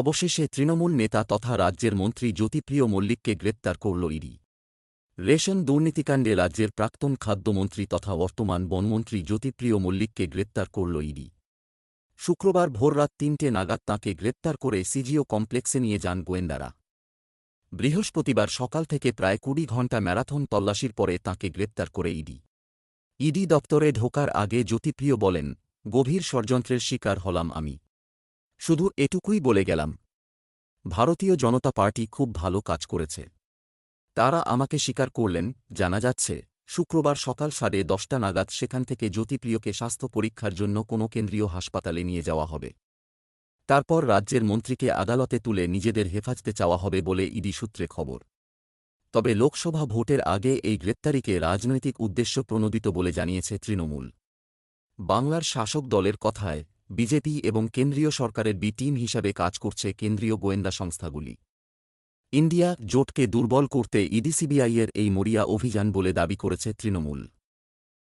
অবশেষে তৃণমূল নেতা তথা রাজ্যের মন্ত্রী জ্যোতিপ্রিয় মল্লিককে গ্রেপ্তার করল ইডি। রেশন দুর্নীতিকাণ্ডে রাজ্যের প্রাক্তন খাদ্যমন্ত্রী তথা বর্তমান বনমন্ত্রী জ্যোতিপ্রিয় মল্লিককে গ্রেপ্তার করল ইডি। শুক্রবার ভোররাত তিনটে নাগাদ তাঁকে গ্রেপ্তার করে সিজিও কমপ্লেক্সে নিয়ে যান গোয়েন্দারা। বৃহস্পতিবার সকাল থেকে প্রায় কুড়ি ঘণ্টা ম্যারাথন তল্লাশির পরে তাঁকে গ্রেপ্তার করে ইডি। ইডি দপ্তরে ঢোকার আগে জ্যোতিপ্রিয় বলেন, গভীর ষড়যন্ত্রের শিকার হলাম আমি। শুধু এটুকুই বলে গেলাম। ভারতীয় জনতা পার্টি খুব ভালো কাজ করেছে। তারা আমাকে স্বীকার করলেন, জানা যাচ্ছে, শুক্রবার সকাল সাড়ে দশটা নাগাদ সেখান থেকে জ্যোতিপ্রিয়কে স্বাস্থ্য পরীক্ষার জন্য কোনো কেন্দ্রীয় হাসপাতালে নিয়ে যাওয়া হবে। তারপর রাজ্যের মন্ত্রীকে আদালতে তুলে নিজেদের হেফাজতে চাওয়া হবে বলে ইডি সূত্রে খবর। তবে লোকসভা ভোটের আগে এই গ্রেপ্তারিকে রাজনৈতিক উদ্দেশ্য প্রণোদিত বলে জানিয়েছে তৃণমূল। বাংলার শাসক দলের কথায় বিজেপি এবং কেন্দ্রীয় সরকারের বি টিম হিসাবে কাজ করছে কেন্দ্রীয় গোয়েন্দা সংস্থাগুলি। ইন্ডিয়া জোটকে দুর্বল করতে ইডিসিবিআইয়ের এই মরিয়া অভিযান বলে দাবি করেছে তৃণমূল।